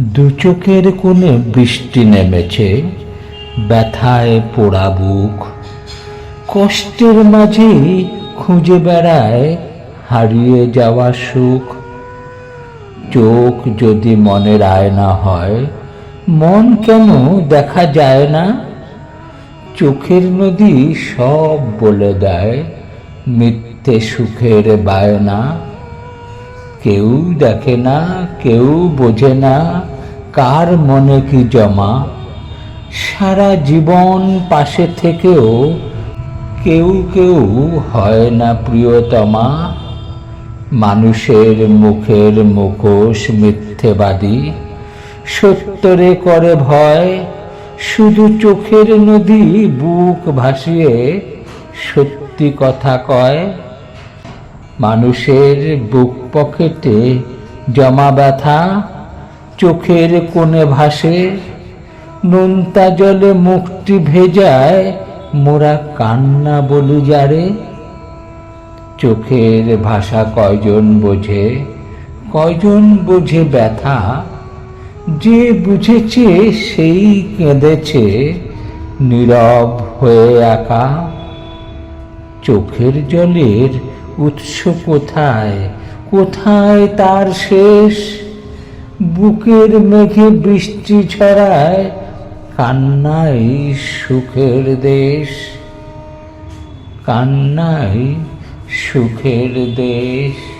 দু চোখের কোণে বৃষ্টি নেমেছে, ব্যথায় পোড়া বুক। কষ্টের মাঝে খুঁজে বেড়ায় হারিয়ে যাওয়া সুখ। চোখ যদি মনের আয়না হয়, মন কেন দেখা যায় না? চোখের নদী সব বলে দেয়, মিথ্যে সুখের বায়না। কেউ দেখে না, কেউ বোঝে না কার মনে কি জমা। সারা জীবন পাশে থেকেও কেউ কেউ হয় না প্রিয়তমা। মানুষের মুখের মুখোশ মিথ্যেবাদী। সত্যরে করে ভয়, শুধু চোখের নদী বুক ভাসিয়ে সত্যি কথা কয়। মানুষের বুক পকেটে জমা ব্যথা, চোখের কোণে ভাসে, নোনতা জলে মুখটি ভেজায় মোরা কান্না বলি যারে। চোখের ভাষা কয়জন বোঝে কয়জন বোঝে ব্যথা? যে বুঝেছে সেই কেঁদেছে, নীরব হয়ে একা। চোখের জলের উৎস কোথায়? কোথায় তার শেষ? বুকের মেঘে বৃষ্টি ছড়ায় কান্নাই সুখের দেশ। কান্নাই সুখের দেশ।